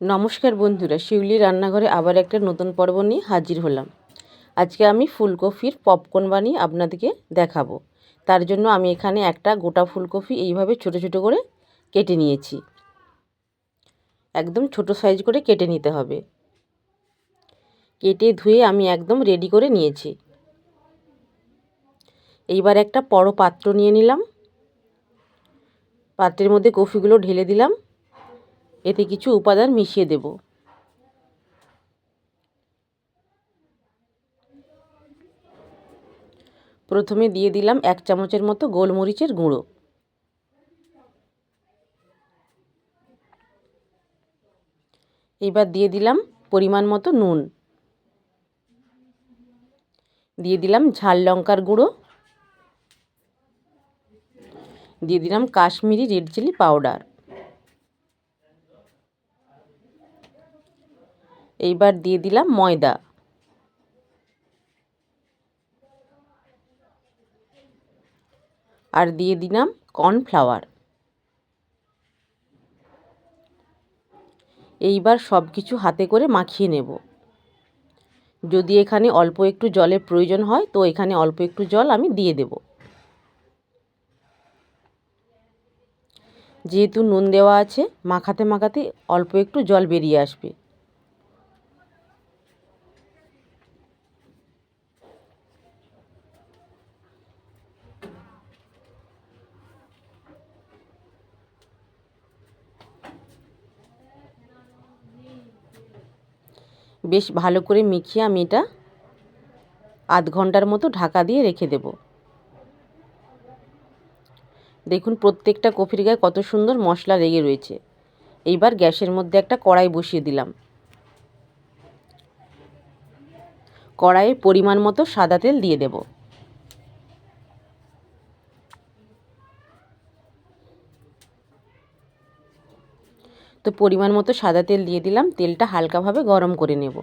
নমস্কার বন্ধুরা, শিউলি রান্নাঘরে আবার একটা নতুন পর্ব নিয়ে হাজির হলাম। আজকে আমি ফুলকপির পপকর্ন বানিয়ে আপনাদেরকে দেখাবো। তার জন্য আমি এখানে একটা গোটা ফুলকপি এইভাবে ছোট ছোট করে কেটে নিয়েছি। একদম ছোট সাইজ করে কেটে নিতে হবে। কেটে ধুয়ে আমি একদম রেডি করে নিয়েছি। এইবার একটা বড় পাত্র নিয়ে নিলাম। পাত্রের মধ্যে কফিগুলো ঢেলে দিলাম। এতে কিছু উপাদান মিশিয়ে দেব। প্রথমে দিয়ে দিলাম এক চামচের মতো গোলমরিচের গুঁড়ো। এবার দিয়ে দিলাম পরিমাণ মতো নুন। দিয়ে দিলাম ঝাল লঙ্কার গুঁড়ো। দিয়ে দিলাম কাশ্মীরি রেড চিলি পাউডার। এইবার দিয়ে দিলাম ময়দা। আর দিয়ে দিলাম কর্নফ্লাওয়ার। এইবার সব কিছু হাতে করে মাখিয়ে নেব। যদি এখানে অল্প একটু জলের প্রয়োজন হয়, তো এখানে অল্প একটু জল আমি দিয়ে দেব। যেহেতু নুন দেওয়া আছে, মাখাতে মাখাতে অল্প একটু জল বেরিয়ে আসবে। বেশ ভালো করে মিখিয়ে আমি এটা আধ ঘণ্টার মতো ঢাকা দিয়ে রেখে দেব। দেখুন প্রত্যেকটা কফির গায়ে কত সুন্দর মশলা লেগে রয়েছে। এইবার গ্যাসের মধ্যে একটা কড়াই বসিয়ে দিলাম। কড়াইয়ে পরিমাণ মতো সাদা তেল দিয়ে দেবো। তো পরিমাণ মতো সাদা তেল দিয়ে দিলাম। তেলটা হালকাভাবে গরম করে নেব।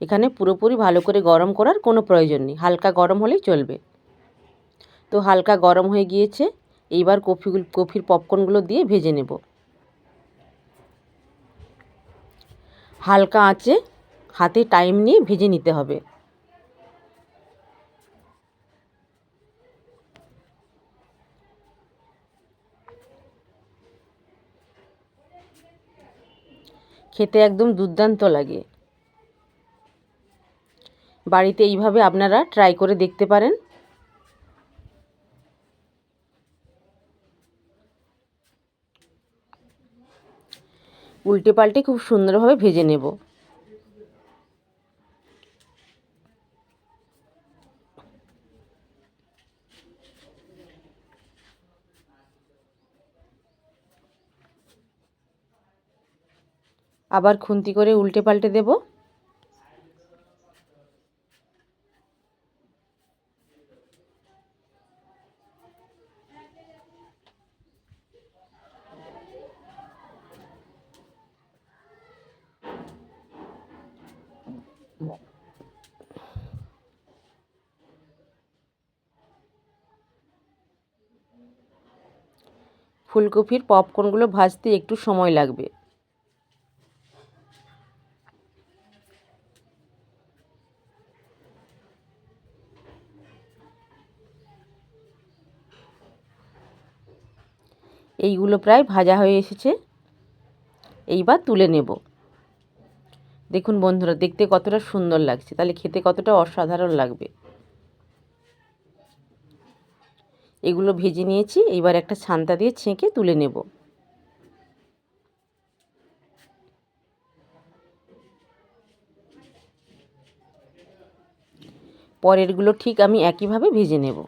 এখানে পুরোপুরি ভালো করে গরম করার কোনো প্রয়োজন নেই। হালকা গরম হলেই চলবে। তো হালকা গরম হয়ে গিয়েছে। এইবার কফিগুলো কফির পপকর্নগুলো দিয়ে ভেজে নেব। হালকা আঁচে হাতে টাইম নিয়ে ভেজে নিতে হবে। খেতে একদম দুর্দান্ত লাগে। বাড়িতে এইভাবে আপনারা ট্রাই করে দেখতে পারেন। উল্টে পাল্টে খুব সুন্দরভাবে ভেজে নেব। আবার খুন্তি করে উল্টে পাল্টে দেব। ফুলকপির পপকর্নগুলো ভাজতে একটু সময় লাগবে। এইগুলো প্রায় ভাজা হয়ে এসেছে। এইবার তুলে নেব। দেখুন বন্ধুরা, দেখতে কতটা সুন্দর লাগছে। তাহলে খেতে কতটা অসাধারণ লাগবে। এগুলো ভেজে নিয়েছি, এইবার একটা ছান্তা দিয়ে ছেঁকে তুলে নেব। পরেরগুলো ঠিক আমি একইভাবে ভেজে নেব।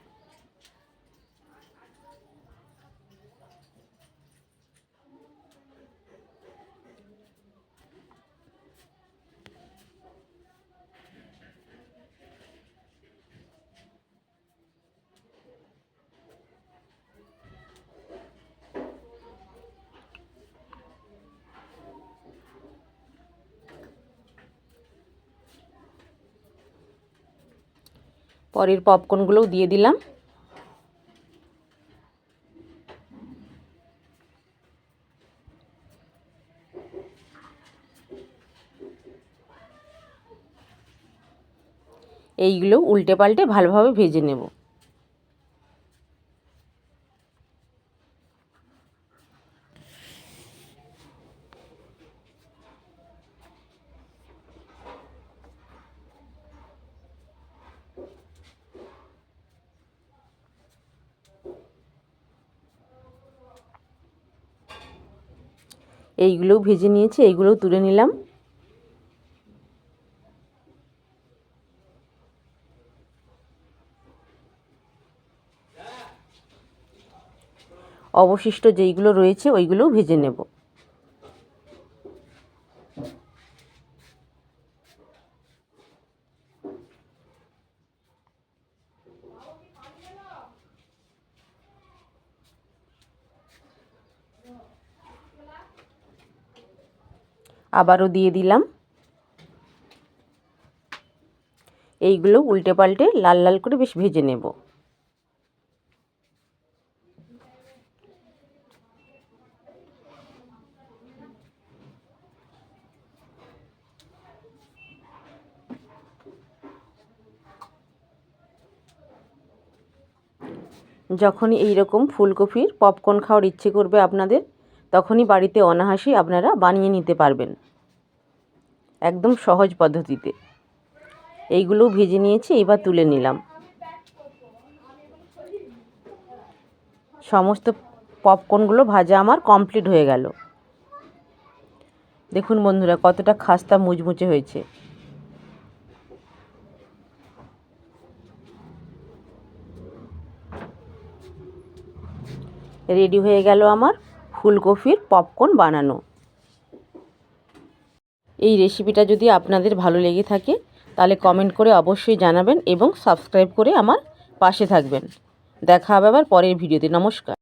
পরের পপকর্নগুলোও দিয়ে দিলাম। এইগুলো উল্টে পাল্টে ভালোভাবে ভেজে নেব। এইগুলোও ভেজে নিয়েছি এইগুলোও তুলে নিলাম। অবশিষ্ট যেইগুলো রয়েছে ওইগুলোও ভেজে নেব। আবারও দিয়ে দিলাম। এইগুলো উল্টে পাল্টে লাল লাল করে বেশ ভেজে নেব। যখনই এই রকম ফুলকপির পপকর্ন খাওয়ার ইচ্ছে করবে আপনাদের তখনই বাড়িতে অনাহাসি আপনারা বানিয়ে নিতে পারবেন। একদম সহজ পদ্ধতিতে। এইগুলোও ভেজে নিয়েছি, এবার তুলে নিলাম। সমস্ত পপকর্নগুলো ভাজা আমার কমপ্লিট হয়ে গেল। দেখুন বন্ধুরা, কতটা খাস্তা মুচমুচে হয়েছে। রেডি হয়ে গেল আমার ফুলকপির পপকর্ন বানানো। এই রেসিপিটা যদি আপনাদের ভালো লেগে থাকে, তাহলে কমেন্ট করে অবশ্যই জানাবেন এবং সাবস্ক্রাইব করে আমার পাশে থাকবেন। দেখা হবে আবার পরের ভিডিওতে। নমস্কার।